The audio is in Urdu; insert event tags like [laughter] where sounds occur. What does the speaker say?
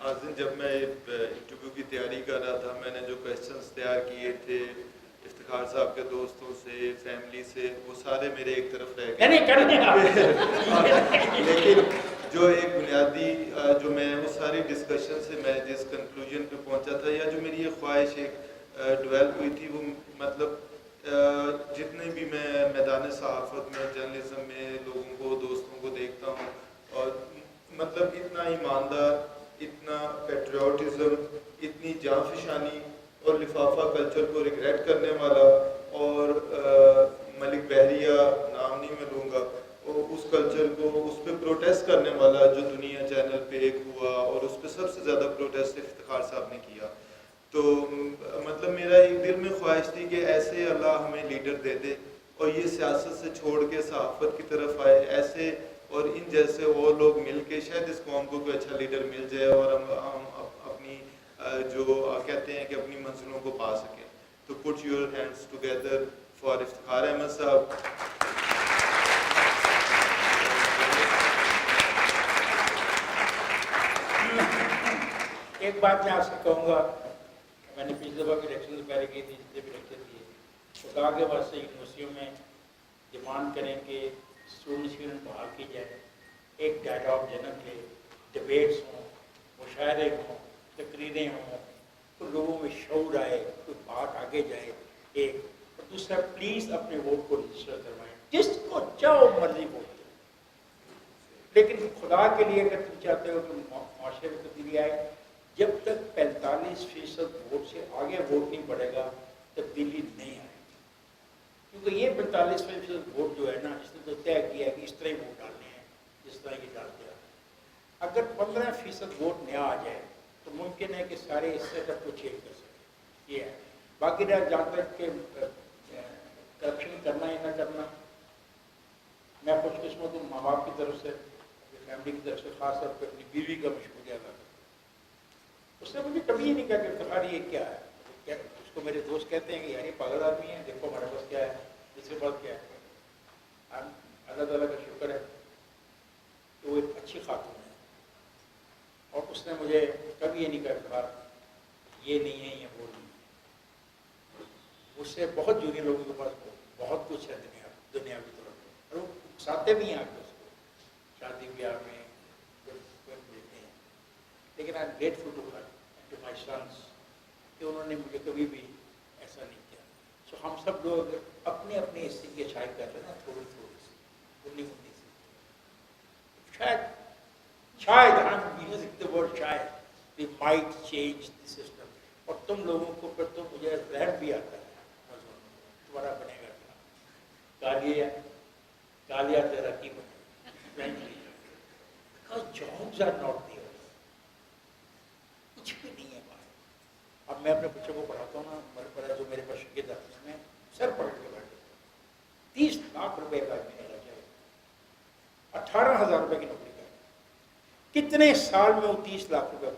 آج دن جب میں انٹرویو کی تیاری کر رہا تھا میں نے جو کوشچنس تیار کیے تھے افتخار صاحب کے دوستوں سے فیملی سے وہ سارے میرے ایک طرف رہ گئے۔ آپ [laughs] لیکن جو ایک بنیادی جو میں وہ ساری ڈسکشن سے میں جس کنکلوژن پہ پہنچا تھا یا جو میری یہ خواہش ایک ڈیولپ ہوئی تھی وہ مطلب جتنے بھی میں میدان صحافت میں جرنلزم میں لوگوں کو دوستوں کو دیکھتا ہوں اور مطلب اتنا ایماندار اتنا پیٹریوٹزم اتنی جان فشانی اور لفافہ کلچر کو ریگریٹ کرنے والا اور ملک بحریہ نام نہیں میں لوں گا، وہ اس کلچر کو اس پہ پروٹیسٹ کرنے والا جو دنیا چینل پہ ایک ہوا اور اس پہ سب سے زیادہ پروٹیسٹ افتخار صاحب نے کیا۔ تو مطلب میرا ایک دل میں خواہش تھی کہ ایسے اللہ ہمیں لیڈر دے دے اور یہ سیاست سے چھوڑ کے صحافت کی طرف آئے، ایسے اور ان جیسے اور لوگ مل کے، شاید اس قوم کو کوئی اچھا لیڈر مل جائے اور ہم ہم اپ- اپنی آ، جو آ، کہتے ہیں کہ اپنی منزلوں کو پا سکیں تو put your hands together for Iftikhar Ahmed Sahab ایک بات میں آپ سے کہوں گا کہ میں نے پچھلی دفعہ بھی الیکشن سے پہلے کی تھی جتنے بھی الیکشن دیے خدا کے واسطے یونیورسٹیوں میں ڈیمانڈ کریں کہ اسٹوڈنٹس یونین بحال کی جائے ایک ڈائلاگ جنک ہے ڈبیٹس ہوں مشاعرے ہوں تقریریں ہوں تو لوگوں میں شعور آئے آگے جائے۔ ایک اور دوسرا پلیز اپنے ووٹ کو رجسٹر کروائیں۔ جس کو چاہو مرضی ووٹ دو لیکن خدا کے لیے اگر تم چاہتے ہو کہ معاشرے میں تبدیلی آئے، جب تک پینتالیس فیصد ووٹ سے آگے ووٹ نہیں بڑھے گا، تبدیلی نہیں آئے گی۔ کیونکہ یہ پینتالیس فیصد ووٹ جو ہے نا، اس نے تو طے کیا ہے کہ اس طرح ہی ووٹ ڈالنے ہیں، جس طرح یہ ڈالتے ہیں۔ اگر پندرہ فیصد ووٹ نیا آ جائے، تو ممکن ہے کہ سارے اس سیٹ اپ کو چینج کر سکیں۔ یہ ہے۔ باقی رہا جہاں تک کہ کرپشن کرنا یا نہ کرنا، میں خوش قسمت ہوں، ماں باپ کی طرف سے، اپنی فیملی کی طرف سے، خاص طور پہ اپنی بیوی کا مشکل ادا کرتا اس نے مجھے کبھی یہ نہیں کہا کہ افتخار یہ کیا ہے؟ کیا اس کو میرے دوست کہتے ہیں کہ یار یہ پاگل آدمی ہے، دیکھو ہمارے پاس کیا ہے، اس کے بعد کیا ہے اللہ تعالیٰ کا شکر ہے کہ وہ ایک اچھی خاتون ہے۔ اور اس نے مجھے کبھی یہ نہیں کہا افتخار یہ نہیں ہے، یہ وہ نہیں ہے۔ اس سے بہت جونیئر لوگوں کے پاس بہت کچھ ہے دنیا دنیا کی طرف۔ اور وہ اکساتے بھی ہیں آ کے اس کو۔ شادی بیاہ میں دیتے ہیں۔ لیکن I grateful to her to my sons کہ انہوں نے مجھے کبھی بھی ایسا نہیں کیا۔ سو ہم سب لوگ اپنے اپنے حصے کی اچھائی کر رہے ہیں نا، تھوڑی تھوڑی سی۔ انیس انیس سی۔ شاید شاید ہم یوز دا ورڈ شاید we might change the system اور تم لوگوں کو پھر تو مجھے رہن بھی آتا ہے تمہارا بنے گا۔ کالیا کالیا تیرا کی بنے بیکاز آر ناٹ دیئر کچھ بھی نہیں ہے۔ بات اب میں اپنے بچوں کو پڑھاتا ہوں نا میرے پڑھا جو میرے پاس شکیت آتے ہیں میں سر پڑھ کے بیٹھے تیس لاکھ روپے کا ملے گا چاہے اٹھارہ ہزار روپے کی نوکری کا کتنے سال میں وہ تیس لاکھ روپے